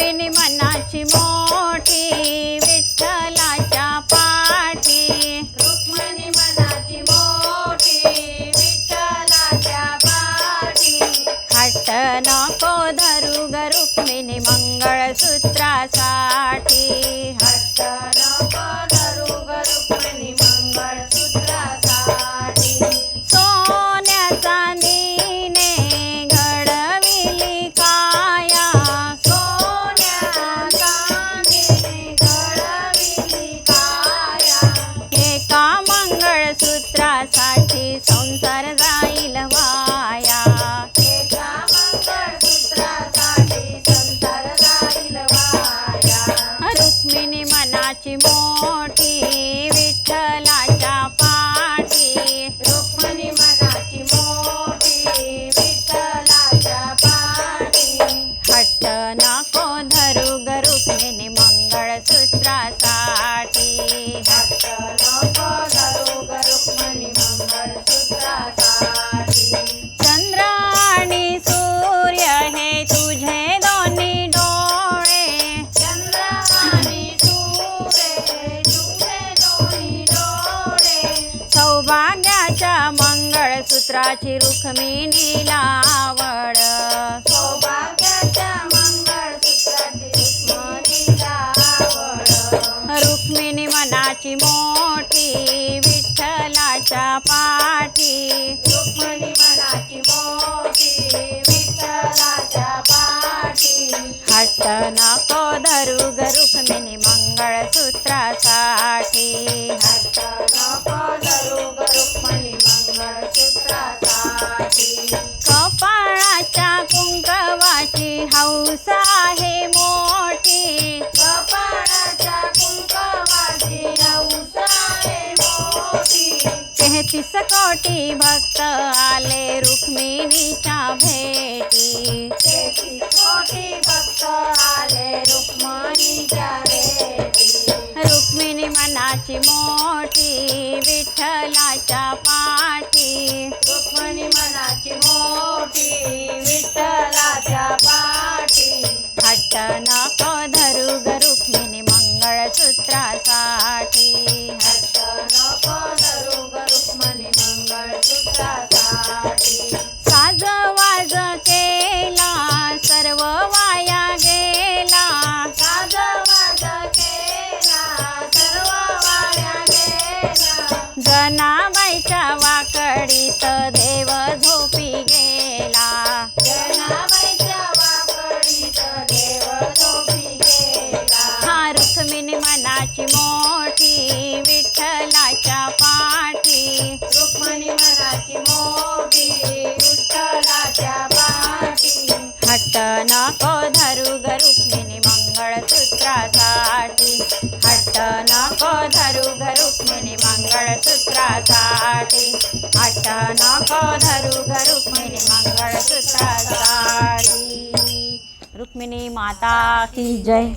रुक्मिणी मनाची मोठी विठ्ठलाच्या पाठी. रुक्मिणी मनाची मोठी विठ्ठलाच्या पाठी. हट्ट नको धरू ग रुक्मिणी मंगळसूत्रासाठी. हट्ट मनाची मोठी विठ्ठलाच्या पाठी. रुक्मिणी मनाची मोठी विठ्ठलाच्या पाठी. हट्ट नको धरू ग रुक्मिणी मंगळसूत्रासाठी सौभाग्याच्या मंगळसूत्राची सौभाग्याच्या रुक्मिणीला आवड रुक्मिणी मनाची मोठी विठ्ठलाच्या पाठी. रुक्मिणी मनाची मोठी विठ्ठलाच्या पाठी. हट्ट नको धरू ग रुक्मिणी. हौस आहे मोठी. कपाळाच्या कुंकवाची हौस आहे मोठी. तेहतीस कोटी भक्त आले रुक्मिणीच्या भेटी. तेहतीस कोटी भक्त आले रुक्मिणीच्या भेटी. रुक्मिणी मनाची मोठी विठ्ठलाच्या पाठी. रुक्मिणी जनाबाईच्या वाकडीत देव झोपी गेला. हा रुक्मिणी मनाची मोठी विठ्ठलाच्या पाठी. रुक्मिणी मनाची मोठी विठ्ठलाच्या पाठी हट नको नको धरू घरुक्मिणी रुक्मिणी मंगळसूत्रासाठी हट्ट नको धरू घरुक्मिणी रुक्मिणी मंगळसूत्रासाठी रुक्मिणी माता की जय.